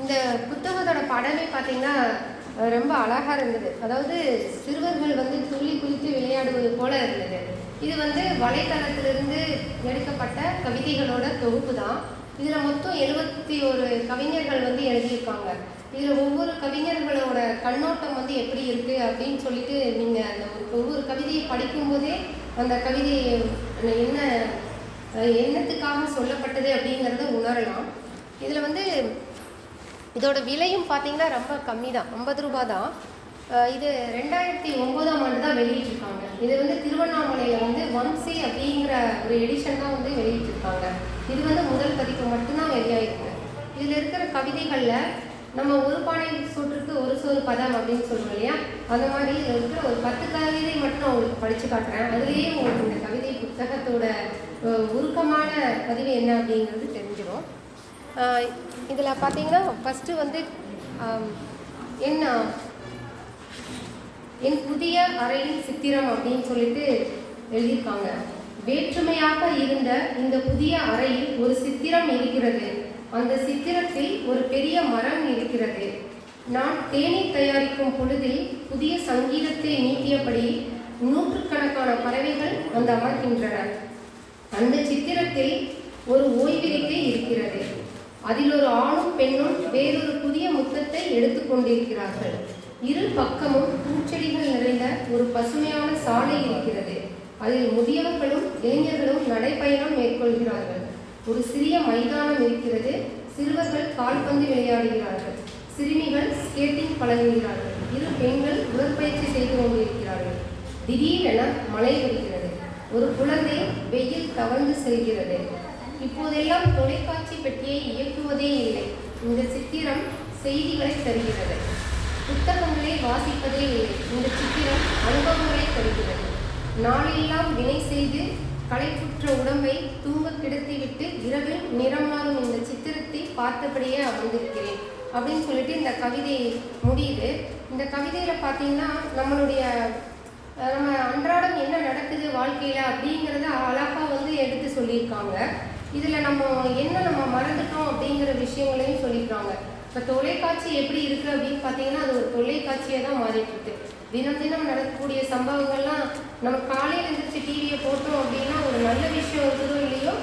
இந்த புத்தகத்தோட படமே பார்த்தீங்கன்னா ரொம்ப அழகாக இருந்தது. அதாவது சிறுவர்கள் வந்து துள்ளி குளித்து விளையாடுவது போல இருந்தது. இது வந்து வலைத்தளத்திலிருந்து எடுக்கப்பட்ட கவிதைகளோட தொகுப்பு தான் இதில் மொத்தம் எழுபத்தி ஒரு கவிஞர்கள் வந்து எழுதியிருக்காங்க. இதில் ஒவ்வொரு கவிஞர்களோட கண்ணோட்டம் வந்து எப்படி இருக்குது அப்படின்னு சொல்லிட்டு நீங்கள் அந்த ஒரு ஒவ்வொரு கவிதையை படிக்கும்போதே அந்த கவிதை என்ன எண்ணத்துக்காக என்னத்துக்காக சொல்லப்பட்டது அப்படிங்கிறத உணரலாம். இதில் வந்து இதோட விலையும் பார்த்தீங்கன்னா ரொம்ப கம்மி தான் ஐம்பது ரூபா தான் இது ரெண்டாயிரத்தி ஒம்போதாம் ஆண்டு தான் வெளியிட்டிருக்காங்க. இது வந்து திருவண்ணாமலையில் வந்து வம்சி அப்படிங்கிற ஒரு எடிஷன் தான் வந்து வெளியிட்டிருக்காங்க. இது வந்து முதல் பதிப்பு மட்டும்தான் வெளியாயிருக்கு. இதில் இருக்கிற கவிதைகளில் நம்ம ஒரு பானை சோற்றுக்கு ஒரு சோறு பதம் அப்படின்னு சொல்லுவோம் இல்லையா? அந்த மாதிரி இதில் இருக்கிற ஒரு பத்து கவிதை மட்டும் நான் உங்களுக்கு படித்து காட்டுறேன். அதுலேயே உங்களுக்கு இந்த கவிதை புத்தகத்தோட உருக்கமான பதிவு என்ன அப்படிங்கிறது தெரிஞ்சிடும் இதில் பார்த்தீங்கன்னா ஃபஸ்ட்டு வந்து என்ன என் புதிய அறையின் சித்திரம் அப்படின்னு சொல்லிட்டு எழுதியிருக்காங்க. வேற்றுமையாக இருந்த இந்த புதிய அறையில் ஒரு சித்திரம் இருக்கிறது. அந்த சித்திரத்தில் ஒரு பெரிய மரம் இருக்கிறது. நான் தேநீர் தயாரிக்கும் பொழுதில் புதிய சங்கீதத்தை நீட்டியபடி நூற்றுக்கணக்கான பறவைகள் வந்து அமர்கின்றன. அந்த சித்திரத்தில் ஒரு ஓய்விருக்கை இருக்கிறது. அதில் ஒரு ஆணும் பெண்ணும் வேறொரு புதிய முத்தத்தை எடுத்துக்கொண்டிருக்கிறார்கள். இரு பக்கமும் பூச்செடிகள் நிறைந்த ஒரு பசுமையான சாலை இருக்கிறது. அதில் முதியவர்களும் இளைஞர்களும் நடைப்பயணம் மேற்கொள்கிறார்கள். ஒரு சிறிய மைதானம் இருக்கிறது. சிறுவர்கள் கால்பந்து விளையாடுகிறார்கள். சிறுமிகள் ஸ்கேட்டிங் பழகுகிறார்கள். இரு பெண்கள் உடற்பயிற்சி செய்து கொண்டிருக்கிறார்கள். திடீரென மழை வருகிறது ஒரு குழந்தை வெயில் தவழ்ந்து செல்கிறது. இப்போதெல்லாம் தொலைக்காட்சி பெட்டியை இயக்குவதே இல்லை. இந்த சித்திரம் செய்திகளை தருகிறது. புத்தகங்களை வாசிப்பதே இல்லை. இந்த சித்திரம் அனுபவங்களை தருகிறது. நாளெல்லாம் வினை செய்து களைப்புற்ற உடம்பை தூங்க கிடத்திவிட்டு இரவில் நிறமாறும் இந்த சித்திரத்தை பார்த்தபடியே அமர்ந்திருக்கிறேன் அப்படின்னு சொல்லிட்டு இந்த கவிதை முடியுது. இந்த கவிதையில் பார்த்தீங்கன்னா நம்மளுடைய நம்ம அன்றாடம் என்ன நடக்குது வாழ்க்கையில் அப்படிங்கிறத அழகாக வந்து எடுத்து சொல்லியிருக்காங்க. இதில் நம்ம என்ன நம்ம மறந்துட்டோம் அப்படிங்கிற விஷயங்களையும் சொல்லிக்கிறாங்க. இப்போ தொலைக்காட்சி எப்படி இருக்குது அப்படின்னு பார்த்தீங்கன்னா அது ஒரு தொலைக்காட்சியாக தான் மாறிட்டு இருக்கு. தினம் தினம் நடக்கக்கூடிய சம்பவங்கள்லாம் நம்ம காலையில் எழுந்திரிச்சு டிவியை போட்டோம் அப்படின்னா ஒரு நல்ல விஷயம் இருக்குதோ இல்லையோ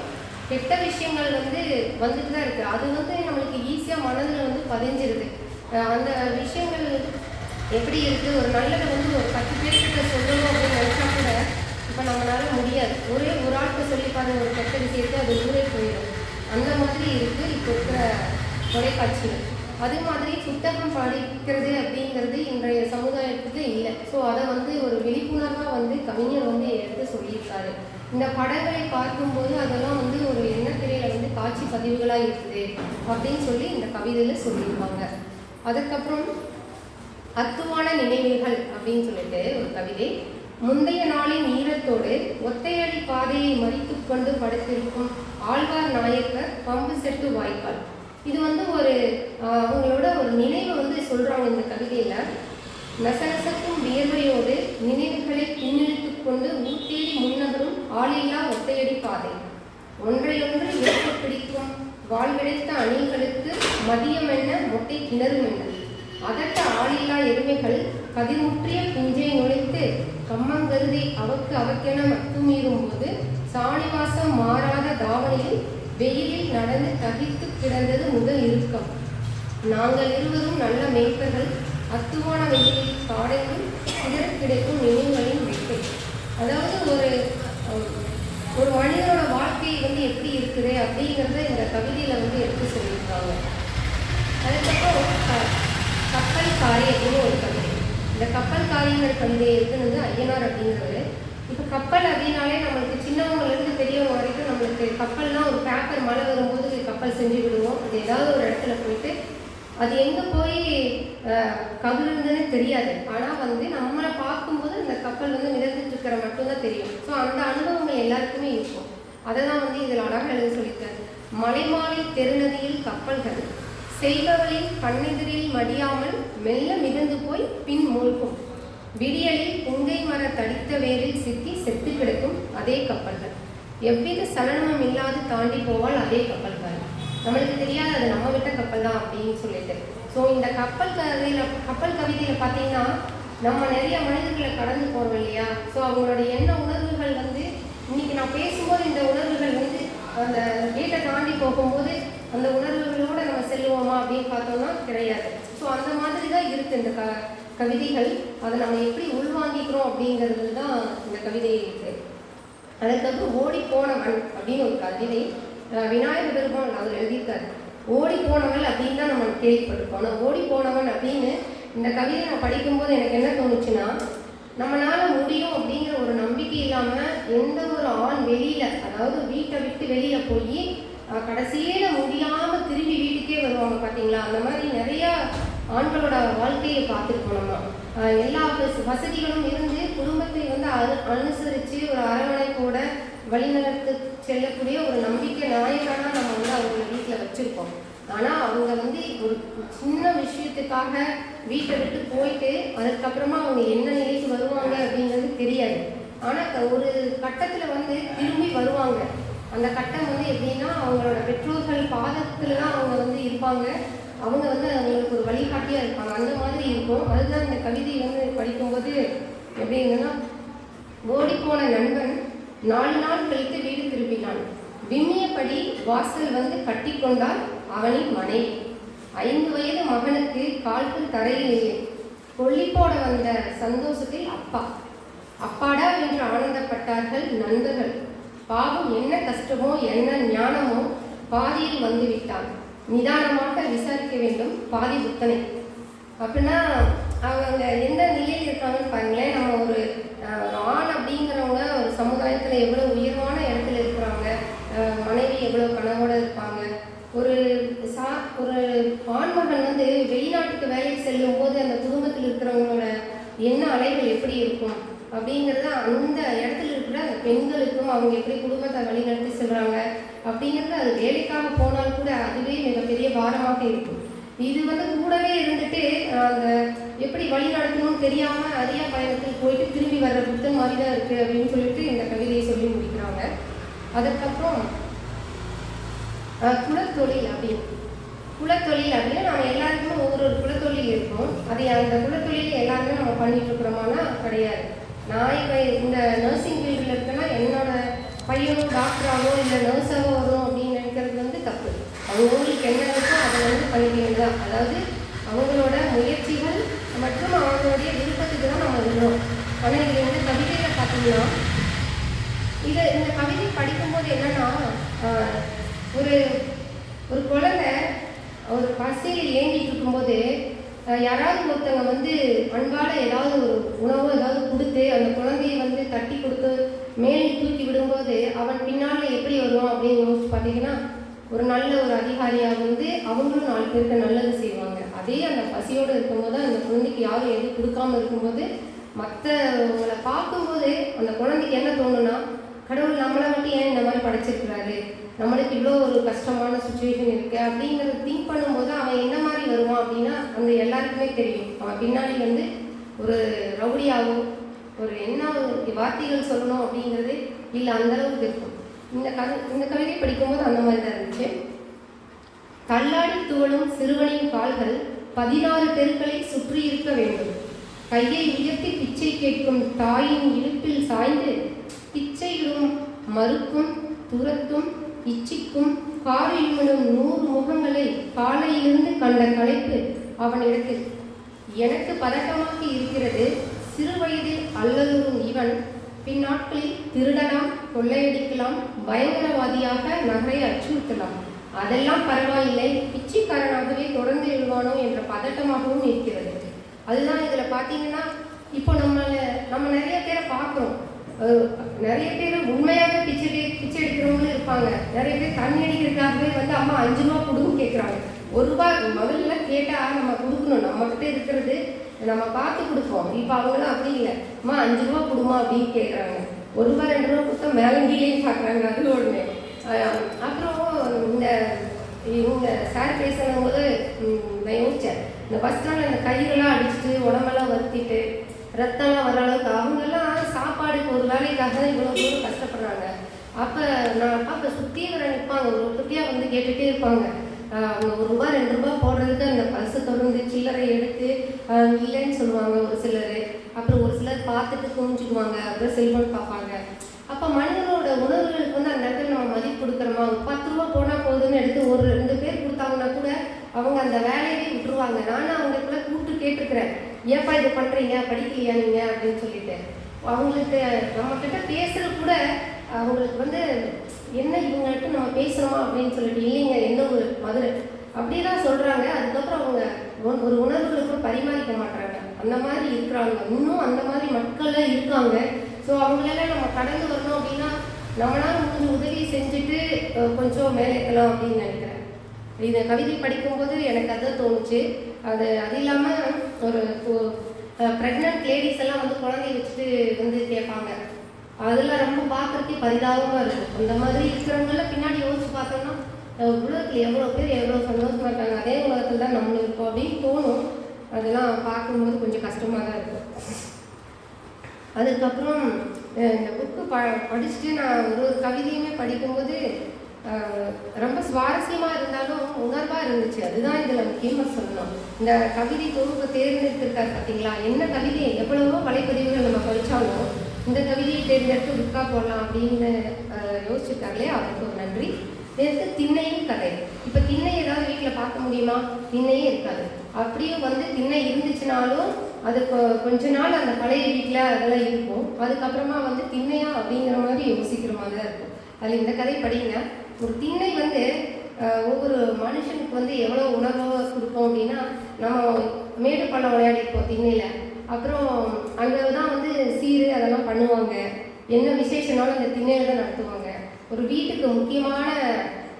கெட்ட விஷயங்கள் வந்து வந்துட்டு தான் இருக்குது அது வந்து நம்மளுக்கு ஈஸியாக மனதில் வந்து பதிஞ்சிருது. அந்த விஷயங்கள் எப்படி இருக்குது ஒரு நல்லதை வந்து ஒரு பத்து பேர்கிட்ட சொல்லணும் அப்படின்னு நினச்சா கூட இப்போ நம்மளால முடியாது. ஒரே ஒரு ஆளுக்கு சொல்லி பாருங்க ஒரு கெட்ட விஷயத்தை அது ஊரே போயிடும் அந்த மாதிரி இருக்கு இப்போ இருக்கிற தொலைக்காட்சியில். அதே மாதிரி புத்தகம் படிக்கிறது அப்படிங்கிறது இன்றைய சமுதாயத்துக்கு இல்லை. ஸோ அதை வந்து ஒரு விழிப்புணர்வாக வந்து கவிஞர் வந்து எடுத்து சொல்லியிருக்காரு. இந்த படங்களை பார்க்கும்போது அதெல்லாம் வந்து ஒரு எண்ணத்திரையில வந்து காட்சி பதிவுகளாக இருக்குது அப்படின்னு சொல்லி இந்த கவிதையில் சொல்லியிருப்பாங்க. அதுக்கப்புறம் அத்துவான நினைவுகள் அப்படின்னு சொல்லிட்டு ஒரு கவிதை. முந்தைய நாளின் ஈரத்தோடு ஒத்தையடி பாதையை மறித்து கொண்டு படுத்திருக்கும் ஆழ்வார் நாயக்கர் பம்பு செட்டு வாய்க்கால். இது வந்து ஒரு அவங்களோட ஒரு நினைவை வந்து சொல்கிறாங்க இந்த கவிதையில். நசநசக்கும் வியர்வையோடு நினைவுகளை பின்னிழுத்து கொண்டு ஊத்தேறி முன்னகரும் ஆளில்லா ஒத்தையடி பாதை. ஒன்றையொன்று இழுத்து பிடிக்கும் வாழ்விடைத்த அணிகளுக்கு மதியம் என்ன மொட்டை கிணறும் என்ன அதட்ட ஆளில்லா எருமைகள் கதிமுற்றிய குஞ்சை நுழைத்து கம்மங்கருதை அவக்கு அவக்கென அத்துமீறும் போது சாணிவாசம் மாறாத தாவணியில் வெயிலில் நடந்து தகித்து கிடந்தது முதல் இறுக்கம். நாங்கள் இருவரும் நல்ல மேய்ப்பர்கள். அத்துவான வெயிலில் காடையும் சிதற கிடைக்கும் நினைவுகளின் வெட்டை. அதாவது ஒரு ஒரு மனிதனோட வாழ்க்கை வந்து எப்படி இருக்குது அப்படிங்கிறத இந்த கவிதையில வந்து எடுத்து சொல்லியிருக்காங்க. அதுக்கப்புறம் க- கப்பல் காரி அப்படின்னு ஒரு இந்த கப்பல் காரியங்கள் தந்தை இருக்குன்னு ஐயனார் அப்படிங்கிறவர். இப்போ கப்பல் அப்படின்னாலே நம்மளுக்கு சின்னவங்கலேருந்து பெரியவங்க வரைக்கும் நம்மளுக்கு கப்பல்னால் ஒரு பேப்பர் மழை வரும்போது கப்பல் செஞ்சு விடுவோம். அது ஏதாவது ஒரு இடத்துல போயிட்டு அது எங்கே போய் கவிழ்ந்ததுன்னு தெரியாது. ஆனால் வந்து நம்மளை பார்க்கும்போது அந்த கப்பல் வந்து மிதந்துட்டுருக்கிற மட்டும்தான் தெரியும். ஸோ அந்த அனுபவங்கள் எல்லாருக்குமே இருக்கும். அதை தான் வந்து இதில் அழகாக எழுத சொல்லியிருக்காரு. மலைமாலை தெருநதியில் கப்பல்கள். செய்பவளின் கண்ணெதிரில் மடியாமல் மெல்ல மிதந்து போய் பின் மூழ்கும். விடியலில் புங்கை மர தடித்த வேரில் சிக்கி செத்து கிடக்கும் அதே கப்பல்கள். எவ்வித சலனமும் இல்லாது தாண்டி போவாள் அதே கப்பல்கள் நம்மளுக்கு தெரியாது அது நம்ம விட்ட கப்பல் தான் அப்படின்னு சொல்லிட்டு. ஸோ இந்த கப்பல் கதையில கப்பல் கவிதையில பார்த்தீங்கன்னா நம்ம நிறைய மனிதர்களை கடந்து போறோம் இல்லையா? ஸோ அவங்களோட எண்ண உணர்வுகள் வந்து இன்னைக்கு நான் பேசும்போது இந்த உணர்வுகள் வந்து அந்த வீட்டை தாண்டி போகும்போது அந்த உணர்வுகளோடு நம்ம செல்லுவோமா அப்படின்னு பார்த்தோம்னா கிடையாது. ஸோ அந்த மாதிரி தான் இருக்குது இந்த க கவிதைகள். அதை நம்ம எப்படி உள்வாங்கிக்கிறோம் அப்படிங்கிறது தான் இந்த கவிதை இருக்குது அதுக்கப்புறம் ஓடி போனவன் அப்படின்னு ஒரு கவிதை விநாயகர் பெருமான் அவர் எழுதியிருக்காரு. ஓடி போனவன் அப்படின்னு தான் நம்ம கேள்விப்பட்டிருக்கோம். ஆனால் ஓடி போனவன் அப்படின்னு இந்த கவிதை நான் படிக்கும்போது எனக்கு என்ன தோணுச்சுன்னா நம்மளால முடியும் அப்படிங்கிற ஒரு நம்பிக்கை இல்லாமல் எந்த ஒரு ஆண் வெளியில் அதாவது வீட்டை விட்டு வெளியில் போய் கடைசியில முடியாம திரும்பி வீட்டுக்கே வருவாங்க பார்த்தீங்களா அந்த மாதிரி நிறைய ஆண்களோட வாழ்க்கையை பார்த்துருக்கோம் நம்ம. எல்லா வசதிகளும் இருந்து குடும்பத்தை வந்து அனு அனுசரித்து ஒரு அரவணைப்போட வழிநடத்து செல்லக்கூடிய ஒரு நம்பிக்கை நாயகனாக நம்ம வந்து அவங்க வீட்டில் வச்சுருக்கோம். ஆனால் அவங்க வந்து ஒரு சின்ன விஷயத்துக்காக வீட்டை விட்டு போயிட்டு அதுக்கப்புறமா அவங்க என்ன நிலைக்கு வருவாங்க அப்படிங்கிறது தெரியாது. ஆனால் ஒரு கட்டத்தில் வந்து திரும்பி வருவாங்க. அந்த கட்டம் வந்து எப்படின்னா அவங்களோட பெற்றோர்கள் பாதத்தில் தான் அவங்க வந்து இருப்பாங்க. அவங்க வந்து அவங்களுக்கு ஒரு வழிகாட்டியாக இருப்பாங்க. அந்த மாதிரி இருக்கும். அதுதான் இந்த கவிதை வந்து படிக்கும்போது எப்படிங்கன்னா ஓடிப்போன நண்பன் நாலு நாள் கழித்து வீடு திரும்பினான். விம்மியபடி வாசல் வந்து கட்டிக்கொண்டால் அவனின் மனைவி. ஐந்து வயது மகனுக்கு கால்கள் தரையில் இல்லை. கொல்லி போட வந்த சந்தோஷத்தில் அப்பா. அப்பாடா என்று ஆனந்தப்பட்டார்கள் நண்பர்கள். பாவம் என்ன கஷ்டமோ என்ன ஞானமோ பாதியில் வந்து விட்டான் நிதானமாக விசாரிக்க வேண்டும் பாதி புத்தனை. அப்படின்னா அவங்க எந்த நிலையில் இருக்காங்கன்னு பாருங்களேன். நம்ம ஒரு ஆண் அப்படிங்கிறவங்க ஒரு சமுதாயத்தில் எவ்வளோ உயர்வான இடத்துல இருக்கிறாங்க மனைவி எவ்வளோ கனவோடு இருப்பாங்க. ஒரு சா ஒரு ஆண்மகன் வந்து வெளிநாட்டுக்கு வேலைக்கு செல்லும் போது அந்த குடும்பத்தில் இருக்கிறவங்களோட எண்ண அலைகள் எப்படி இருக்கும்? அப்படிங்கிறது அந்த இடத்துல இருக்கிற பெண்களுக்கும் அவங்க எப்படி குடும்பத்தை வழிநடத்தி செல்கிறாங்க அப்படிங்கிறது அது வேலைக்காக போனால் கூட அதுவே மிகப்பெரிய பாரமாக இருக்கும். இது வந்து கூடவே இருந்துட்டு அந்த எப்படி வழி நடத்தணும்னு தெரியாமல் அரியா பயணத்தில் போயிட்டு திரும்பி வர்ற புத்தம் மாதிரி தான் இருக்குது அப்படின்னு சொல்லிட்டு இந்த கவிதையை சொல்லி முடிக்கிறாங்க. அதுக்கப்புறம் குலத்தொழில் அப்படின்னு. குலத்தொழில் அப்படின்னா நம்ம எல்லாருக்குமே ஒவ்வொரு ஒரு குலத்தொழில் இருக்கும். அது அந்த குலத்தொழில் எல்லாருமே நம்ம பண்ணிட்டு இருக்கிறோமானா கிடையாது. நான் இப்போ இந்த நர்சிங் ஃபீல்டில் இருக்கேன்னா என்னோட பையனும் டாக்டராகவோ இல்லை நர்ஸாகவோ வரும் அப்படின்னு நினைக்கிறது வந்து தப்பு. அவங்களுக்கு என்ன இருக்கோ அதை வந்து பண்ணிக்கிறது தான் அதாவது அவங்களோட முயற்சிகள் மற்றும் அவங்களுடைய விருப்பத்துக்கு தான் நம்ம விடுறோம் ஆனால் இது வந்து கவிதையில் பார்த்தீங்கன்னா இதை இந்த கவிதை படிக்கும்போது என்னன்னா ஒரு ஒரு குழந்தை ஒரு பசியில் ஏங்கிட்டு இருக்கும்போது யாராவது ஒருத்தவங்க வந்து அன்பால் ஏதாவது ஒரு உணவோ ஏதாவது கொடுத்து அந்த குழந்தையை வந்து தட்டி கொடுத்து மேலே தூக்கி விடும்போது அவன் பின்னால் எப்படி வருவான் அப்படின்னு யோசிச்சு பார்த்தீங்கன்னா ஒரு நல்ல ஒரு அதிகாரியாக வந்து அவங்களும் நாலு பேருக்கு நல்லது செய்வாங்க. அதே அந்த பசியோடு இருக்கும்போது அந்த குழந்தைக்கு யாரும் எதுவும் கொடுக்காம இருக்கும்போது மற்றவங்களை பார்க்கும்போது அந்த குழந்தைக்கு என்ன தோணுன்னா கடவுள் நம்மளை மட்டும் ஏன் இந்த மாதிரி படைச்சிருக்கிறாரு? நம்மளுக்கு இவ்வளோ ஒரு கஷ்டமான சுச்சுவேஷன் இருக்குது அப்படிங்கிறத திங்க் பண்ணும்போது அவன் என்ன மாதிரி வருவான் அப்படின்னா அந்த எல்லாருக்குமே தெரியும். அவன் பின்னாடி வந்து ஒரு ரவுடியாகும் ஒரு என்ன வார்த்தைகள் சொல்லணும் அப்படிங்கிறது இல்லை அந்த அளவுக்கு இருக்கும். இந்த கவி இந்த கவிதை படிக்கும்போது அந்த மாதிரி தான் இருந்துச்சு. தள்ளாடி துவளும் சிறுவனின் கால்கள் பதினாறு தெருக்களை சுற்றி இருக்க வேண்டும். கையை உயர்த்தி பிச்சை கேட்கும் தாயின் இழுப்பில் சாய்ந்து பிச்சையிடும் மறுக்கும் துரத்தும் இச்சிக்கும் காரில் நூறு முகங்களை காலையிலிருந்து கண்ட கலைப்பு அவனிடத்தில். எனக்கு பதட்டமாக இருக்கிறது சிறு வயதில் அல்லலுறும் இவன். பின்னாட்களில் திருடலாம் கொள்ளையடிக்கலாம் பயங்கரவாதியாக நகரை அச்சுறுத்தலாம். அதெல்லாம் பரவாயில்லை பிச்சைக்காரனாகவே தொடர்ந்து எழுவானோ என்ற பதட்டமாகவும் இருக்கிறது. அதுதான் இதில் பார்த்தீங்கன்னா இப்போ நம்மளை நம்ம நிறைய பேரை பார்க்குறோம். நிறைய பேர் உண்மையாகவே பிச்சை எடு- பிச்சை எடுக்கிறவங்களும் இருப்பாங்க. நிறைய பேர் தண்ணி அடிக்கிறதுக்காகவே வந்து அம்மா அஞ்சு ரூபா கொடுன்னு கேட்குறாங்க ஒரு ரூபா முதல்ல கேட்டால் நம்ம கொடுக்கணும். நம்மக்கிட்ட இருக்கிறது நம்ம பார்த்து கொடுப்போம். இப்போ அவங்களும் அப்படி இல்லை. அம்மா அஞ்சு ரூபா கொடுமா அப்படின்னு கேட்குறாங்க ஒரு ரூபா ரெண்டு ரூபா கொடுத்தா மேலங்கிலேயும் பார்க்குறாங்க அது ஒன்று அப்புறம் இந்த இவங்க சார் பேசும் போது நான் யோசித்தேன் இந்த பஸ் ஸ்டாண்டில் அந்த கயிறுலாம் அடிச்சுட்டு உடம்பெல்லாம் வருத்திட்டு ரத்தம்லாம் வர அளவுக்கு அவங்கெல்லாம் சாப்பாடுக்கு ஒரு வேலைக்காக தான் இவ்வளோ தூரம் கஷ்டப்படுறாங்க. அப்போ நான் அப்போ சுற்றி வர நிற்பாங்க ஒரு குட்டியாக வந்து கேட்டுகிட்டே இருப்பாங்க. அவங்க ஒரு ரூபா ரெண்டு ரூபா போடுறதுக்கு அந்த பல்சை தொடர்ந்து சில்லறை எடுத்து இல்லைன்னு சொல்லுவாங்க ஒரு சிலர். அப்புறம் ஒரு சிலர் பார்த்துட்டு குமிஞ்சுக்குவாங்க அப்புறம் செல்ஃபோன் பார்ப்பாங்க. அப்போ மனிதனோட உணர்வுகளுக்கு வந்து அந்த இடத்துல நம்ம மதிப்பு கொடுக்குறோமா ஒரு பத்து ரூபா போனால் போதுன்னு எடுத்து ஒரு ரெண்டு பேர் கொடுத்தாங்கன்னா கூட அவங்க அந்த வேலையவே விட்டுருவாங்க. நானும் அவங்களுக்குள்ள கூப்பிட்டு கேட்டுருக்குறேன். ஏப்பா இது பண்ணுறீங்க படிக்கலையா நீங்கள் அப்படின்னு சொல்லிட்டு. அவங்களுக்கு நம்ம கிட்ட பேசுறது கூட அவங்களுக்கு வந்து என்ன இவங்கள்ட்ட நம்ம பேசுகிறோமா அப்படின்னு சொல்லிட்டு இல்லைங்க என்ன ஒரு மதுரை. அப்படி தான் சொல்கிறாங்க அதுக்கப்புறம் அவங்க ஒ- ஒரு உணர்வுகளுக்கும் பரிமாறிக்க மாட்டாங்க அந்த மாதிரி இருக்கிறாங்க. இன்னும் அந்த மாதிரி மக்கள்லாம் இருக்காங்க. ஸோ அவங்களெல்லாம் நம்ம கடந்து வரணும் அப்படின்னா நம்மளால் முடிஞ்ச உதவி செஞ்சுட்டு கொஞ்சம் மேலே இருக்கலாம் அப்படின்னு நினைக்கிறேன். இந்த கவிதை படிக்கும்போது எனக்கு அதான் தோணுச்சு. அது அது இல்லாமல் ஒரு ப்ரெக்னென்ட் லேடிஸ் எல்லாம் வந்து குழந்தைய வச்சுட்டு வந்து கேட்பாங்க அதெல்லாம் ரொம்ப பார்க்குறதுக்கே பரிதாபமாக இருக்கும். அந்த மாதிரி இருக்கிறவங்கள பின்னாடி யோசிச்சு பார்த்தோம்னா உலகத்தில் எவ்வளோ பேர் எவ்வளோ சந்தோஷமாக இருக்காங்க. அதே உலகத்தில் தான் நம்மளும் இருக்கோம் அப்படின்னு தோணும். அதெல்லாம் பார்க்கும்போது கொஞ்சம் கஷ்டமாக தான் இருக்கும். அதுக்கப்புறம் இந்த புக்கு ப படிச்சுட்டு நான் ஒரு ஒரு கவிதையுமே படிக்கும்போது ரொம்ப சுவாரஸ்யமாக இருந்தாலும் உணர்வாக இருந்துச்சு. அதுதான் இதில் முக்கியமாக சொல்லணும். இந்த கவிதை தொகுப்பு தேர்ந்தெடுத்திருக்காரு பார்த்தீங்களா என்ன கவிதை? எவ்வளவோ வலைப்பதிவுகள் நம்ம படித்தாலும் இந்த கவிதையை தேர்ந்தெடுத்து புக்கா போடலாம் அப்படின்னு யோசிச்சிருக்காங்களே அவருக்கு ஒரு நன்றி. நேற்று திண்ணையும் கதை. இப்போ திண்ணை ஏதாவது வீட்டில் பார்க்க முடியுமா? திண்ணையே இருக்காது. அப்படியே வந்து திண்ணை இருந்துச்சுனாலும் அது கொஞ்ச நாள் அந்த பழைய வீட்டில் அதெல்லாம் இருக்கும். அதுக்கப்புறமா வந்து திண்ணையா அப்படிங்கிற மாதிரி யோசிக்கிற மாதிரி தான் இருக்கும். அதில் இந்த கதை படிங்க. ஒரு திண்ணை வந்து ஒவ்வொரு மனுஷனுக்கு வந்து எவ்வளோ உணவு கொடுப்போம் அப்படின்னா நம்ம மேடு பண்ண விளையாடிருப்போம் திண்ணையில். அப்புறம் அங்கே தான் வந்து சீரு அதெல்லாம் பண்ணுவாங்க. என்ன விசேஷனாலும் அந்த திண்ணையில் தான் நடத்துவாங்க. ஒரு வீட்டுக்கு முக்கியமான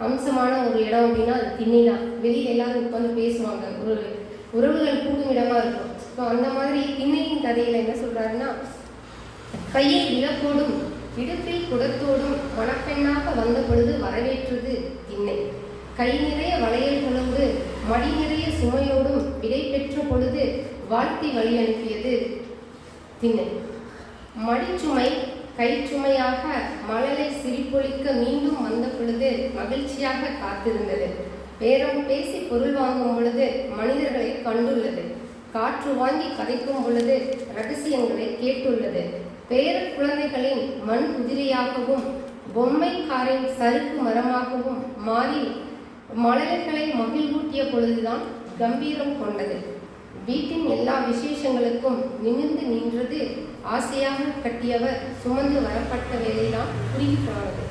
அம்சமான ஒரு இடம் அப்படின்னா அது திண்ணை தான். வெளியில் எல்லாரும் உட்காந்து பேசுவாங்க. ஒரு உறவுகள் கூடும் இடமாக இருக்கும். ஸோ அந்த மாதிரி திண்ணையின் கதையில் என்ன சொல்கிறாருன்னா கையில் இழப்போடும் இடுப்பில் குடத்தோடும் மணப்பெண்ணாக வந்த பொழுது வரவேற்றது திண்ணை. கை நிறைய வளையல்களோடு மடி நிறைய சுமையோடும் விடை பெற்ற பொழுது வாழ்த்தி வழி அனுப்பியது திண்ணை. மடிச்சுமை கைச்சுமையாக மழலை சிரிப்பொழிக்க மீண்டும் வந்த பொழுது மகிழ்ச்சியாக காத்திருந்தது. பேரம் பேசி பொருள் வாங்கும் பொழுது மனிதர்களை கண்டுள்ளது. காற்று வாங்கி கதைக்கும் பொழுது ரகசியங்களை கேட்டுள்ளது. பேர குழந்தைகளின் மண் குதிரையாகவும் பொம்மைக்காரின் சறுக்கு மரமாகவும் மாறி மழலைகளை மகிழ்வூட்டிய பொழுதுதான் கம்பீரம் கொண்டது. வீட்டின் எல்லா விசேஷங்களுக்கும் நிமிர்ந்து நின்றது ஆசையாக கட்டியவர் சுமந்து வரப்பட்ட வேலைதான் குறுகி போனது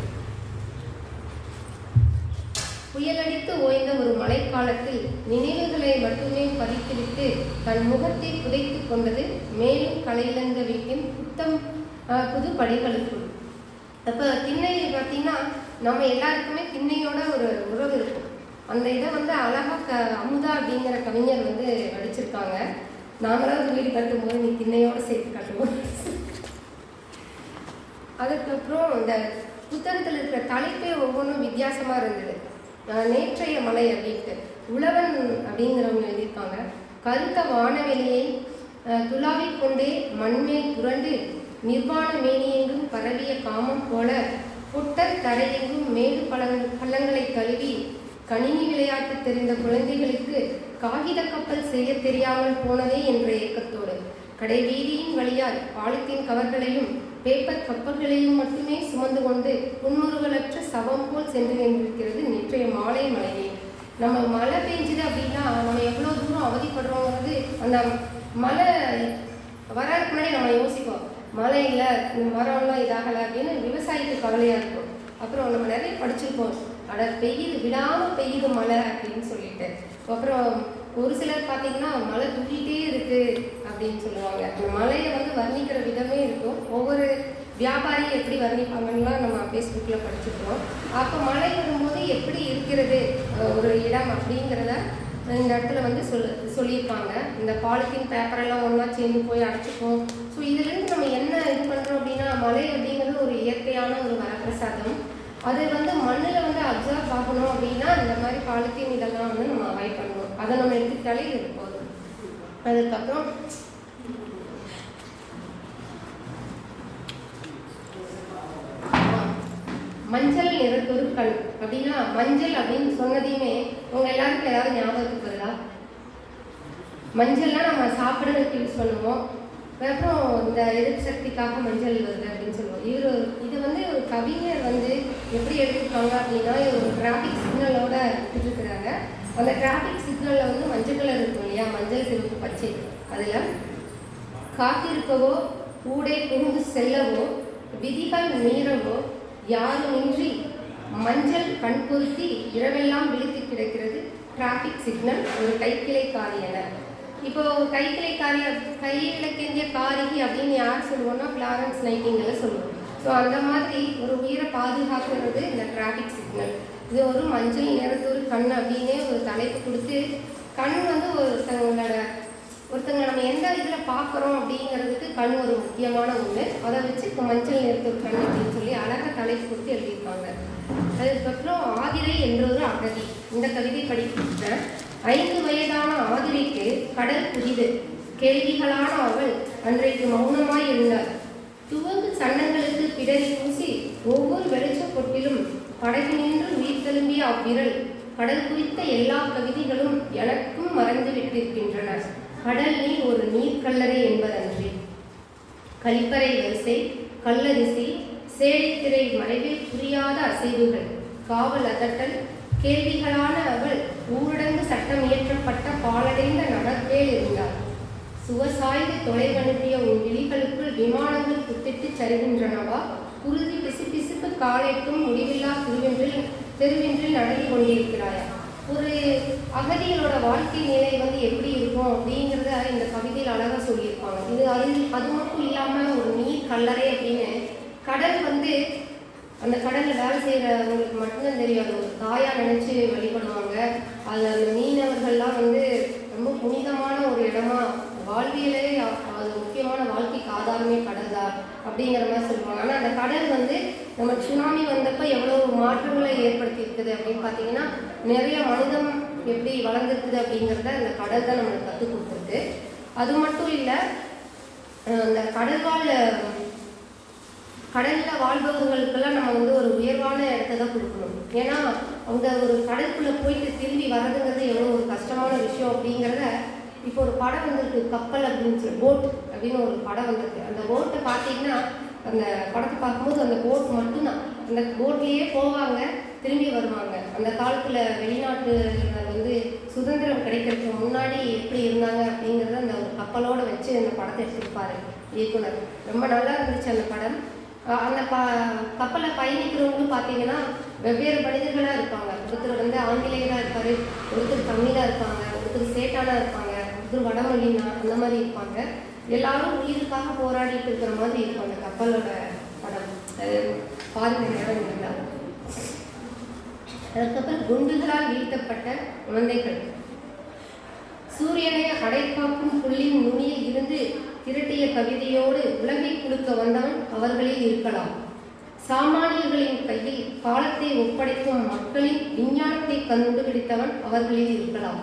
புயலடித்து ஓய்ந்த ஒரு மழைக்காலத்தில் நினைவுகளை மட்டுமே பறித்துவிட்டு தன் முகத்தை புதைத்துக் கொண்டது மேலும் கலையிழந்த வீட்டின் புத்தம் புது படிகளுக்குள் அப்போ திண்ணையை பார்த்தீங்கன்னா நம்ம எல்லாருக்குமே திண்ணையோட ஒரு உறவு இருக்கும். அந்த இதை வந்து அழகா க அமுதா அப்படிங்கிற கவிஞர் வந்து அடிச்சிருக்காங்க நாங்களாவது வீடு கட்டும்போது நீ திண்ணையோடு சேர்த்து கட்டுவோம். அதுக்கப்புறம் இந்த புத்தகத்தில் இருக்கிற தலைப்பே ஒவ்வொன்றும் வித்தியாசமாக இருந்தது. நேற்றைய மலை அப்படின்ட்டு. உழவன் அப்படிங்கிறவங்க எழுதியிருக்காங்க. கருத்த வானவெளியை துளாவிக் துலாவிக் கொண்டே மண்மேல் புரண்டு நிர்வாண மேனியெங்கும் பரவிய காமம் போல புட்டர் தரையெங்கும் மேடு பழங் பள்ளங்களை கழுவி கணினி விளையாட்டு தெரிந்த குழந்தைகளுக்கு காகித கப்பல் செய்ய தெரியாமல் போனதே என்ற ஏக்கத்தோடு. கடை வீதியின் வழியால் பாலித்தீன் கவர்களையும் பேப்பர் கப்பல்களையும் மட்டுமே சுமந்து கொண்டு புன்னுறுகளற்ற சவம் போல் சென்று கொண்டிருக்கிறது நேற்றைய மாலை மழையே. நம்ம மழை பெஞ்சுது அப்படின்னா நம்ம எவ்வளோ தூரம் அவதிப்படுறோங்கிறது அந்த மழை வர்றதுக்கு முன்னாடி நம்ம யோசிப்போம். மழை இல்லை இந்த மரம்லாம் இதாகலை அப்படின்னு விவசாயிக்கு கவலையாக இருக்கும். அப்புறம் நம்ம நிறைய படிச்சிருப்போம். அட பெய்யுது விடாமல் பெய்யுது மழை அப்படின்னு சொல்லிட்டு. அப்புறம் ஒரு சிலர் பார்த்தீங்கன்னா மழை தூக்கிட்டே இருக்கு அப்படின்னு சொல்லுவாங்க. மழையை வந்து வர்ணிக்கிற விதமே இருக்கும். ஒவ்வொரு வியாபாரி எப்படி வர்ணிப்பாங்கன்னுலாம் நம்ம ஃபேஸ்புக்கில் படிச்சிருக்கோம். அப்போ மழை வரும்போது எப்படி இருக்கிறது ஒரு இடம் அப்படிங்கிறத இந்த இடத்துல வந்து சொல் சொல்லியிருப்பாங்க. இந்த பாலித்தீன் பேப்பரெல்லாம் ஒன்றா சேர்ந்து போய் அடைச்சிப்போம். ஸோ இதுலேருந்து நம்ம என்ன இது பண்ணுறோம் அப்படின்னா மழை அப்படிங்கிறது ஒரு இயற்கையான ஒரு வரப்பிரசாதம். அது வந்து மண்ணில் வந்து அப்சர்வ் ஆகணும் அப்படின்னா இந்த மாதிரி பாலித்தீன் இதெல்லாம் வந்து நம்ம அவாய்ட் பண்ணணும். அதை நம்ம எடுத்துக்கிட்டாலே இது போதும். அதுக்கப்புறம் மஞ்சள் நிறத்தொரு கண் அப்படின்னா மஞ்சள் அப்படின்னு சொன்னதையுமே உங்க எல்லாருக்கும் ஏதாவது ஞாபகத்துக்கு வருதா? மஞ்சள்லாம் நம்ம சாப்பிட்றதுக்கு யூஸ் பண்ணுவோம். அப்புறம் இந்த எதிர்ப்பு சக்திக்காக மஞ்சள் வருது அப்படின்னு சொல்லுவோம். இவர் இது வந்து ஒரு கவிஞர் வந்து எப்படி எடுத்துருக்காங்க அப்படின்னா இவர் ஒரு டிராஃபிக் சிக்னலோட இருக்கிறாங்க அந்த டிராஃபிக் சிக்னலில் வந்து மஞ்சள் கலர் இருக்கும் இல்லையா? மஞ்சள் சிவப்பு பச்சை. அதில் காத்திருக்கவோ ஊடே புகுந்து செல்லவோ விதிகள் மீறவோ யாருமின்றி மஞ்சள் கண் பொருத்தி இரவெல்லாம் விழித்து கிடக்கிறது டிராஃபிக் சிக்னல் ஒரு கைக்கிளைக்காரி என. இப்போ கைக்கிளைக்காரி கையிலக்கேந்திய காரிகி அப்படின்னு யார் சொல்லுவோம்னா ஃப்ளாரன்ஸ் நைட்டிங்கில் சொல்லுவோம். ஸோ அந்த மாதிரி ஒரு உயிரை பாதுகாக்கிறது இந்த டிராஃபிக் சிக்னல் இது ஒரு மஞ்சள் நிறத்து ஒரு கண் அப்படின்னே அழைப்பு தலைப்பு கொடுத்து கண் வந்து ஒருத்தவங்களோட ஒருத்தங்க நம்ம எந்த இதில் பார்க்குறோம் அப்படிங்கிறதுக்கு கண் ஒரு முக்கியமான ஒன்று அதை வச்சு இப்போ மஞ்சள் நிறத்து கண் அப்படின்னு சொல்லி அழகாக தலைப்பு கொடுத்து எழுதியிருப்பாங்க அதுக்கப்புறம் ஆதிரை என்ற ஒரு அகதி. இந்த கவிதை படிக்கிறேன் ஐந்து வயதான ஆதிரைக்கு கடல் புதிது கேள்விகளான அவள் அன்றைக்கு மௌனமாய் இருந்தார். துவங்கு சன்னங்களுக்கு பிடரி பூசி ஒவ்வொரு வெளிச்ச பொட்டிலும் படகினின்று உயிர் திரும்பிய அவ்விரல் கடல் குறித்த எல்லா கவிதைகளும் எனக்கும் மறந்து விட்டிருக்கின்றன கடல் நீர் ஒரு நீர்க்கல்லறை என்பதன்றி. கழிப்பறை வரிசை கல்லரிசி சேடைத்திரை மறைவில் புரியாத அசைவுகள் காவல் அதட்டல் கேள்விகளான அவள் ஊரடங்கு சட்டம் இயற்றப்பட்ட பாலடைந்த நகர்வேல் இருந்தாள். சுவசாய்ந்து தொலைவனுப்பிய உன் விழிகளுக்குள் விமானங்கள் குத்திட்டு சரிகின்றனவா? குருதி பிசுபிசுப்பு காலைக்கும் முடிவில்லா திருவென்றில் தெருவென்றில் நடந்து கொண்டிருக்கிறாயா? ஒரு அகதிகளோட வாழ்க்கை நிலை வந்து எப்படி இருக்கும் அப்படிங்கிறத இந்த கவிதையில் அழகாக சொல்லியிருப்பாங்க. இது அது அது மட்டும் இல்லாமல் ஒரு நீர் கல்லறை அப்படின்னு கடல் வந்து அந்த கடலில் வேலை செய்கிறவங்களுக்கு மட்டும்தான் தெரியும். அது ஒரு தாயாக நினச்சி வழிபடுவாங்க. அதில் அந்த மீனவர்கள்லாம் வந்து ரொம்ப புனிதமான ஒரு இடமா வாழ்வியலே அது முக்கியமான வாழ்க்கைக்கு ஆதாரமே கடல் தான் அப்படிங்கிற மாதிரி சொல்லுவாங்க. ஆனால் அந்த கடல் வந்து நம்ம சுனாமி வந்தப்போ எவ்வளோ மாற்றங்களை ஏற்படுத்தியிருக்குது அப்படின்னு பார்த்தீங்கன்னா நிறைய மனிதம் எப்படி வளர்ந்துருக்குது அப்படிங்கிறத அந்த கடல் தான் நம்மளுக்கு கற்றுக் கொடுத்துருக்கு. அது மட்டும் இல்லை அந்த கடல்வாழ் கடலில் வாழ்பவர்களுக்கெல்லாம் நம்ம வந்து ஒரு உயர்வான இடத்த தான் கொடுக்கணும். ஏன்னா அவங்க ஒரு கடலுக்குள்ளே போயிட்டு திரும்பி வர்றதுங்கிறது எவ்வளோ ஒரு கஷ்டமான விஷயம் அப்படிங்கிறத இப்போ ஒரு படம் வந்திருக்கு கப்பல் அப்படின்னு சொல்லி போட் அப்படின்னு ஒரு படம் வந்திருக்கு. அந்த போட்டை பார்த்தீங்கன்னா அந்த படத்தை பார்க்கும்போது அந்த போட் மட்டும்தான். அந்த போட்லேயே போவாங்க திரும்பி வருவாங்க. அந்த காலத்தில் வெளிநாட்டுல வந்து சுதந்திரம் கிடைக்கிறதுக்கு முன்னாடி எப்படி இருந்தாங்க அப்படிங்கிறத அந்த ஒரு கப்பலோடு வச்சு அந்த படத்தை எடுத்துருப்பாரு இயக்குனர். ரொம்ப நல்லா இருந்துச்சு அந்த படம். அந்த ப கப்பலில் பயணிக்கிறவங்களும் பார்த்தீங்கன்னா வெவ்வேறு மனிதர்களாக இருப்பாங்க. ஒருத்தர் வந்து ஆங்கிலேயராக இருப்பார் ஒருத்தர் தமிழாக இருப்பாங்க ஒருத்தர் சேட்டானாக இருப்பாங்க ஒருத்தர் வடமொழினா அந்த மாதிரி இருப்பாங்க. எல்லாரும் உயிருக்காக போராடிட்டு இருக்கிற மாதிரி இருக்கும் அந்த கப்பலோட படம். அது பாருங்க நேரம் இருந்தால் அதுக்கப்புறம் குண்டுகளால் வீழ்த்தப்பட்ட குழந்தைகள். சூரியனை அடைக்காக்கும் புள்ளின் நுனியில் இருந்து திரட்டிய கவிதையோடு உலகை கொடுக்க வந்தவன் அவர்களில் இருக்கலாம். சாமானியர்களின் கையில் காலத்தை ஒப்படைக்கும் மக்களின் விஞ்ஞானத்தை கண்டுபிடித்தவன் அவர்களில் இருக்கலாம்.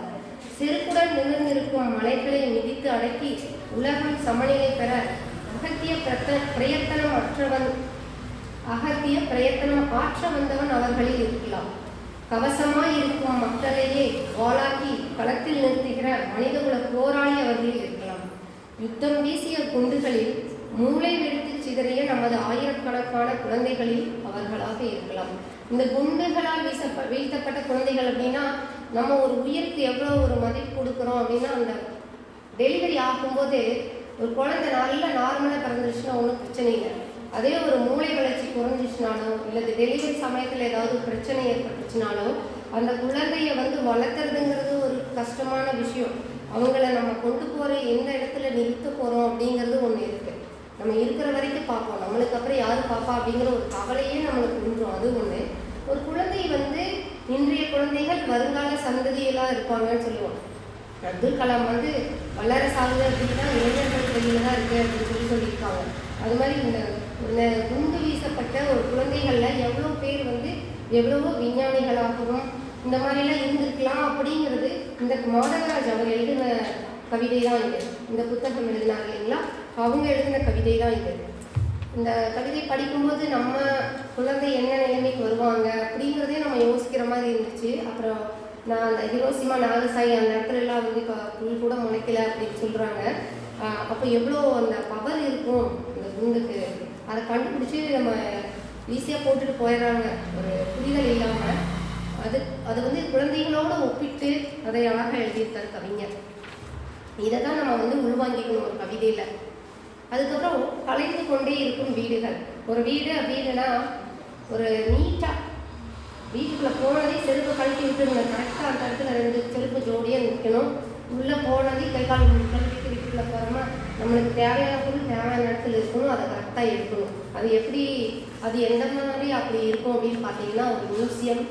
செருக்குடன் நிமிர்ந்திருக்கும் மலைகளை மிதித்து அடக்கி உலகம் சமநிலை பெற அகத்திய பிரத்த பிரயத்தனம் அற்றவன் அகத்திய பிரயத்தனம் ஆற்ற வந்தவன் அவர்களில் இருக்கலாம். கவசமாய் இருக்கும் மக்களையே வாளாக்கி களத்தில் நிறுத்துகிற மனிதகுல போராளி அவர்களில் இருக்கலாம். யுத்தம் வீசிய குண்டுகளில் மூளை வெடித்து சிதறிய நமது ஆயிரக்கணக்கான குழந்தைகளில் அவர்களாக இருக்கலாம். இந்த குண்டுகளால் வீசப்ப வீழ்த்தப்பட்ட குழந்தைகள் அப்படின்னா நம்ம ஒரு உயிருக்கு எவ்வளோ ஒரு மதிப்பு கொடுக்குறோம் அப்படின்னா அந்த டெலிவரி ஆகும்போது ஒரு குழந்தை நல்ல நார்மலாக பிறந்துருச்சுன்னா ஒன்றும் பிரச்சனை இல்லை. அதே ஒரு மூளை வளர்ச்சி குறைஞ்சிச்சுனாலோ இல்லை டெலிவரி சமயத்தில் ஏதாவது பிரச்சனை ஏற்பட்டுச்சுனாலோ அந்த குழந்தைய வந்து வளர்த்துறதுங்கிறது ஒரு கஷ்டமான விஷயம். அவங்கள நம்ம கொண்டு போகிற எந்த இடத்துல நிறுத்த போகிறோம் அப்படிங்கிறது ஒன்று இருக்குது நம்ம இருக்கிற வரைக்கும் பார்ப்போம். நம்மளுக்கு அப்புறம் யார் பார்ப்பா அப்படிங்கிற ஒரு கவலையே நம்மளுக்கு நின்றோம் அது ஒன்று ஒரு குழந்தை வந்து இன்றைய குழந்தைகள் வருங்கால சந்ததியெல்லாம் இருப்பாங்கன்னு சொல்லுவோம். அப்துல் கலாம் வந்து வளர சாகுது அப்படின்னா இளைஞர்கள் கையில் தான் இருக்குது அப்படின்னு சொல்லி சொல்லியிருக்காங்க. அது மாதிரி இந்த இந்த குண்டு வீசப்பட்ட ஒரு குழந்தைகளில் எவ்வளோ பேர் வந்து எவ்வளவோ விஞ்ஞானிகளாகவும் இந்த மாதிரிலாம் இருந்திருக்கலாம் அப்படிங்கிறது இந்த மாதவராஜ் அவர் எழுதின கவிதை தான் இது. இந்த புத்தகம் எழுதினாங்க இல்லைங்களா? அவங்க எழுதின கவிதை தான் இது. இந்த கவிதை படிக்கும்போது நம்ம குழந்தை என்ன நிலைமைக்கு வருவாங்க அப்படிங்கிறதே நம்ம யோசிக்கிற மாதிரி இருந்துச்சு. அப்புறம் நான் அந்த ஹிரோசிமா நாகசாயி அந்த இடத்துல எல்லாம் வந்து இப்போ புல் கூட முளைக்கல அப்படின்னு சொல்கிறாங்க அப்போ எவ்வளோ அந்த பவர் இருக்கும் அந்த குண்டுக்கு? அதை கண்டுபிடிச்சி நம்ம ஈஸியாக போட்டுட்டு போயிடுறாங்க. ஒரு புரிதல் இல்லாமல் அது அது வந்து குழந்தைகளோடு ஒப்பிட்டு அதை அழகாக எழுதியிருக்காரு கவிஞர். இதை தான் நம்ம வந்து உள்வாங்கிக்கணும் ஒரு கவிதையில். அதுக்கப்புறம் கலைந்து கொண்டே இருக்கும் வீடுகள். ஒரு வீடு அப்படின்னா ஒரு நீட்டாக வீட்டுக்குள்ளே போனதே செருப்பு கழட்டி விட்டுருங்க. கரெக்டாக அந்த இடத்துல ரெண்டு செருப்பு ஜோடியாக நிற்கணும் உள்ளே போனதே கை கால் கழட்டிட்டு வீட்டுக்குள்ளே போகிறோமா நம்மளுக்கு தேவையான பொருள் தேவையான இடத்துல இருக்கணும். அதை கரெக்டாக எடுக்கணும். அது எப்படி அது எந்த மாதிரி அப்படி இருக்கும் அப்படின்னு பார்த்தீங்கன்னா ஒரு மியூசியம்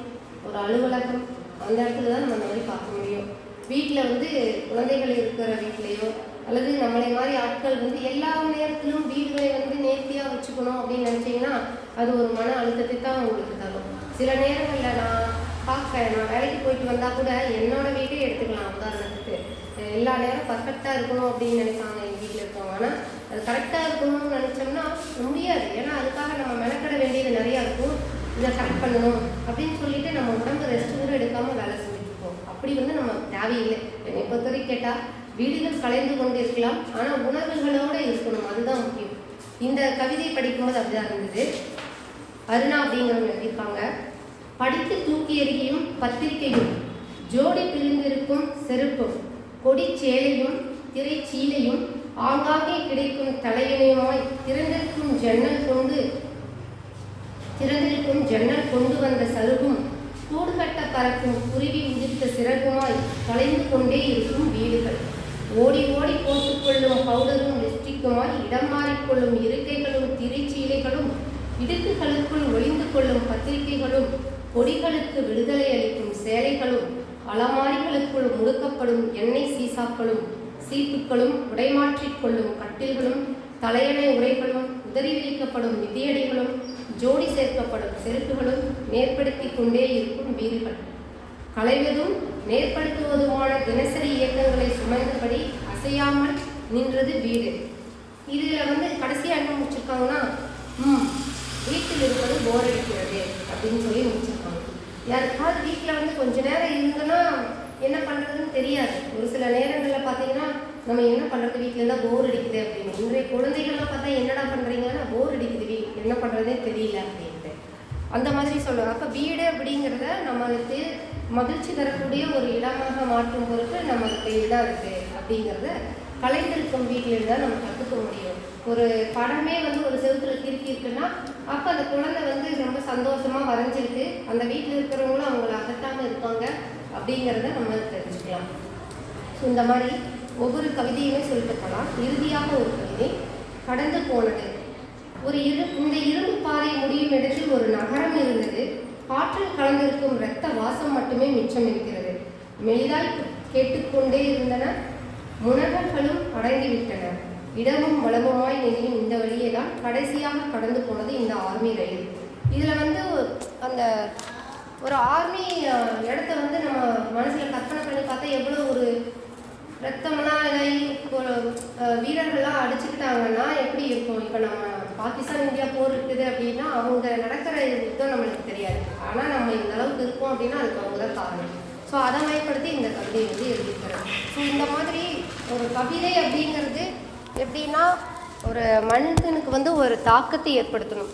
ஒரு அலுவலகம் அந்த இடத்துல தான் நம்ம அந்த மாதிரி பார்க்க முடியும். வீட்டில் வந்து குழந்தைகள் இருக்கிற வீட்லேயோ அல்லது நம்மளை மாதிரி ஆட்கள் வந்து எல்லா நேரத்திலும் வீடுகளை வந்து நேர்த்தியாக வச்சுக்கணும் அப்படின்னு நினச்சிங்கன்னா அது ஒரு மன அழுத்தத்தை தான் உங்களுக்கு தரும். சில நேரங்களில் நான் பார்க்க நான் வேலைக்கு போயிட்டு வந்தால் கூட என்னோடய வீட்டே எடுத்துக்கலாம் உதாரணத்துக்கு. எல்லா நேரம் பர்ஃபெக்டாக இருக்கணும் அப்படின்னு நினைப்பாங்க எங்கள் வீட்டில் இருக்கவங்க. ஆனால் அது கரெக்டாக இருக்கணும்னு நினச்சோம்னா முடியாது. ஏன்னா அதுக்காக நம்ம மெனக்கட வேண்டியது நிறையா இருக்கும். இதை கரெக்ட் பண்ணணும் அப்படின்னு சொல்லிட்டு நம்ம உடம்பு ரெஸ்ட் கூட எடுக்காமல் வேலை செஞ்சுட்டு இருக்கோம் அப்படி வந்து நம்ம தேவையில்லை. என்னை பொறுத்தவரைக்கும் கேட்டால் வீடுகள் கலைந்து கொண்டு இருக்கலாம் ஆனால் உணர்வுகளோடு இருக்கணும். அதுதான் முக்கியம். இந்த கவிதை படிக்கும்போது அப்படிதான் இருந்தது. அருணா அப்படிங்கிறவங்க எழுதியிருப்பாங்க படித்து தூக்கி எறியும் பத்திரிகையும் ஜோடி பிரிந்திருக்கும் செருப்பும் கொடி சேலையும் திரைச்சீலையும் ஆங்காங்கே கிடைக்கும் தலையணையுமாய் திறந்திருக்கும் ஜன்னல் கொண்டு திறந்திருக்கும் ஜன்னல் கொண்டு வந்த சருகும் கூடுகட்ட பறக்கும் குருவி உதிர்த்த சிறகுமாய் தொலைந்து கொண்டே இருக்கும் வீடுகள். ஓடி ஓடி போட்டுக்கொள்ளும் பவுடரும் லிப்டிக்குமாய் இடம் மாறிக்கொள்ளும் இருக்கைகளும் திரைச்சீலைகளும் இடுக்குகளுக்குள் ஒளிந்து கொள்ளும் பத்திரிகைகளும் கொடிகளுக்கு விடுதலை அளிக்கும் சேலைகளும் அலமாரிகளுக்குள் முடுக்கப்படும் எண்ணெய் சீசாக்களும் சீப்புகளும் உடைமாற்றிக் கொள்ளும் கட்டில்களும் தலையணை உரைகளும் உதறி விரிக்கப்படும் மிதியடிகளும் ஜோடி சேர்க்கப்படும் செருப்புகளும் மேற்படுத்தி கொண்டே இருக்கும் வீடுகள். களைவதும் நேர்படுத்துவதுமான தினசரி இயக்கங்களை சுமந்தபடி அசையாமல் நின்றது வீடு. இதில் வந்து கடைசியாக என்ன முடிச்சிருக்காங்கன்னா ம் வீட்டில் இருப்பது போர் அடிக்கிறது அப்படின்னு சொல்லி முடிச்சிருக்காங்க. யாருக்காவது வீட்டில் வந்து கொஞ்ச நேரம் இருந்தோன்னா என்ன பண்ணுறதுன்னு தெரியாது. ஒரு சில நேரங்களில் பார்த்தீங்கன்னா நம்ம என்ன பண்ணுறது வீட்டில் இருந்தால் போர் அடிக்குது அப்படின்னு. இன்றைய குழந்தைகள்லாம் பார்த்தா என்னடா பண்ணுறீங்கன்னா போர் அடிக்குது வீ என்ன பண்ணுறதே தெரியல அப்படின்ட்டு. அந்த மாதிரி சொல்லுவாங்க. அப்போ வீடு அப்படிங்கிறத நம்மளுக்கு மகிழ்ச்சி தரக்கூடிய ஒரு இடமாக மாற்றும் பொறுப்பு நம்ம கையில் தான் இருக்குது அப்படிங்கிறத கலைந்திருக்கும் வீட்டில் தான் நம்ம கற்றுக்க முடியும். ஒரு படமே வந்து ஒரு செவத்தில் கிறுக்கி இருக்குன்னா அப்போ அந்த குழந்தை வந்து ரொம்ப சந்தோஷமாக வரைஞ்சிருக்கு. அந்த வீட்டில் இருக்கிறவங்களும் அவங்கள அகட்டாமல் இருப்பாங்க அப்படிங்கிறத நம்ம தெரிஞ்சுக்கலாம். ஸோ இந்த மாதிரி ஒவ்வொரு கவிதையுமே சொல்லிட்டு போகலாம் இறுதியாக ஒரு கவிதை கடந்து போனது. ஒரு இரு இந்த இரும்பு பாறை முடியும் இடத்தில் ஒரு நகரம் இருந்தது. காற்றில் கலந்திருக்கும் இரத்த வாசம் மட்டுமே மிச்சம் இருக்கிறது. மெலிதாய் கேட்டுக்கொண்டே இருந்தன. முனகர்களும் அடங்கிவிட்டன. இடமும் வளமுமாய் நெறியும் இந்த வழியே தான் கடைசியாக கடந்து போனது இந்த ஆர்மி ரயில். இதில் வந்து அந்த ஒரு ஆர்மி இடத்த வந்து நம்ம மனசில் கற்பனை பண்ணி பார்த்தா எவ்வளோ ஒரு ரத்தம்லாம் இதாகி ஒரு, வீரர்கள்லாம் அடிச்சுக்கிட்டாங்கன்னா எப்படி இருக்கும்? இப்போ நம்ம பாகிஸ்தான் இந்தியா போர் இருக்குது அப்படின்னா அவங்க நடக்கிற யுத்தம் நம்மளுக்கு தெரியாது. ஆனால் நம்ம இந்த அளவுக்கு இருக்கோம் அப்படின்னா அதுக்கு அவங்க தான் காரணம். ஸோ அதை மையப்படுத்தி இந்த கவிதை வந்து எழுதியிருக்கிறேன் ஸோ இந்த மாதிரி ஒரு கவிதை அப்படிங்கிறது எப்படின்னா ஒரு மனிதனுக்கு வந்து ஒரு தாக்கத்தை ஏற்படுத்தணும்.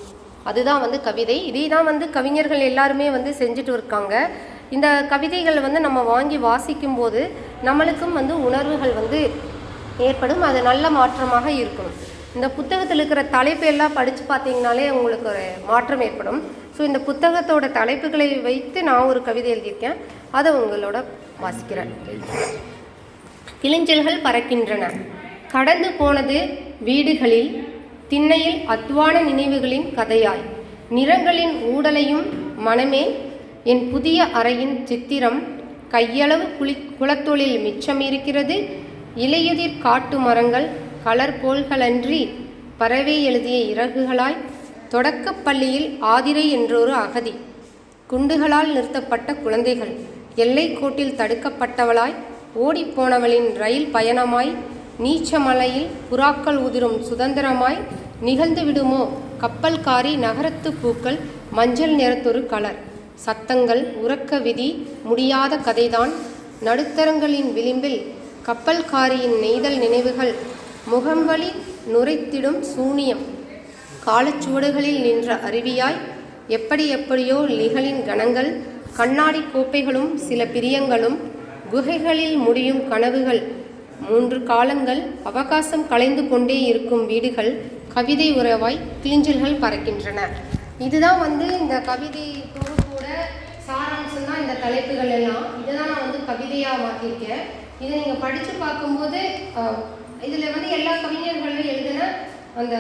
அதுதான் வந்து கவிதை. இதே தான் வந்து கவிஞர்கள் எல்லாருமே வந்து செஞ்சுட்டு இருக்காங்க. இந்த கவிதைகள் வந்து நம்ம வாங்கி வாசிக்கும் போது நம்மளுக்கும் வந்து உணர்வுகள் வந்து ஏற்படும். அது நல்ல மாற்றமாக இருக்கும் இந்த புத்தகத்தில் இருக்கிற தலைப்பு எல்லாம் படித்து பார்த்தீங்கனாலே உங்களுக்கு ஒரு மாற்றம் ஏற்படும். ஸோ இந்த புத்தகத்தோட தலைப்புகளை வைத்து நான் ஒரு கவிதை எழுதியிருக்கேன். அதை உங்களோட வாசிக்கிறேன். கிளிஞ்சல்கள் பறக்கின்றன. கடந்து போனது வீடுகளில் திண்ணையில் அத்வான நினைவுகளின் கதையாய். நிறங்களின் ஊடலையும் மனமே என் புதிய அறையின் சித்திரம். கையளவு குளி குளத்தொழில் மிச்சம் இருக்கிறது இலையுதிர் காட்டு மரங்கள் கலர் போல்களன்றி பறவை எழுதிய இறகுகளாய் தொடக்கப்பள்ளியில் ஆதிரை என்றொரு அகதி குண்டுகளால் நிறுத்தப்பட்ட குழந்தைகள் எல்லைக்கோட்டில் தடுக்கப்பட்டவளாய் ஓடிப்போனவளின் ரயில் பயணமாய் நீச்சமலையில் புறாக்கள் உதிரும் சுதந்திரமாய் நிகழ்ந்து விடுமோ? கப்பல்காரி நகரத்து பூக்கள் மஞ்சள் நிறத்தொரு கலர். சத்தங்கள் உறக்க விதி முடியாத கதைதான். நடுத்தரங்களின் விளிம்பில் கப்பல்காரியின் நெய்தல் நினைவுகள் முகம்வழி நுரைத்திடும் சூனியம். காலச்சுவடுகளில் நின்ற அருவியாய் எப்படி எப்படியோ நிகழின் கணங்கள் கண்ணாடி கோப்பைகளும் சில பிரியங்களும் குகைகளில் முடியும் கனவுகள் மூன்று காலங்கள் அவகாசம் கலைந்து கொண்டே இருக்கும் வீடுகள் கவிதை உறவாய் கிளிஞ்சல்கள் பறக்கின்றன. இதுதான் வந்து இந்த கவிதை தொகுப்போட சாராம்சம் தான் இந்த தலைப்புகள் எல்லாம். இதை தான் நான் வந்து கவிதையாக மாற்றிருக்கேன் இதை நீங்கள் படித்து பார்க்கும்போது இதில் வந்து எல்லா கவிஞர்களும் எழுதின அந்த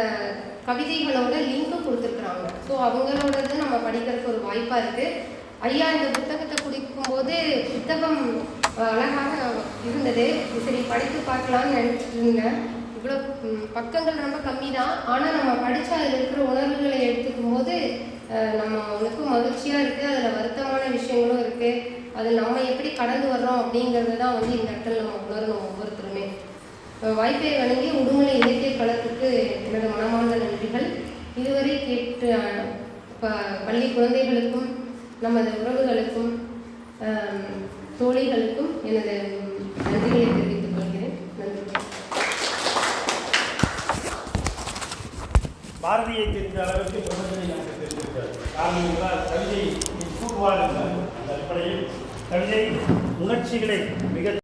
கவிதைகளோட லிங்க்கும் கொடுத்துருக்குறாங்க. ஸோ அவங்களோடது நம்ம படிக்கிறதுக்கு ஒரு வாய்ப்பாக இருக்குது ஐயா இந்த புத்தகத்தை குடிக்கும்போது புத்தகம் அழகாக இருந்தது. சரி படித்து பார்க்கலாம்னு நினச்சிருந்தேன். இவ்வளோ பக்கங்கள் ரொம்ப கம்மி தான் ஆனால் நம்ம படித்து அதில் இருக்கிற உணர்வுகளை எடுத்துக்கும் போது நம்ம அவனுக்கும் மகிழ்ச்சியாக இருக்குது அதில் வருத்தமான விஷயங்களும் இருக்குது அது நம்ம எப்படி கடந்து வர்றோம் அப்படிங்கிறது தான் வந்து இந்த இடத்துல நம்ம உணரணும். வாய்ப்பை வழங்கி உடுமலை இலக்கிய களத்துக்கு எனது மனமார்ந்த நன்றிகள். இதுவரை கேட்டு ப- பள்ளி குழந்தைகளுக்கும் நமது உறவுகளுக்கும் தோழிகளுக்கும் எனது நன்றிகளை தெரிவித்துக் கொள்கிறேன். நன்றி. பாரதியை தெரிந்த அளவுக்கு பிரபஞ்சனை நமக்கு தெரிந்திருக்கிறது காரணம் என்றால் கவிதை தூக்குவாள் என்ற அடிப்படையில் கவிதை உணர்ச்சிகளை மிக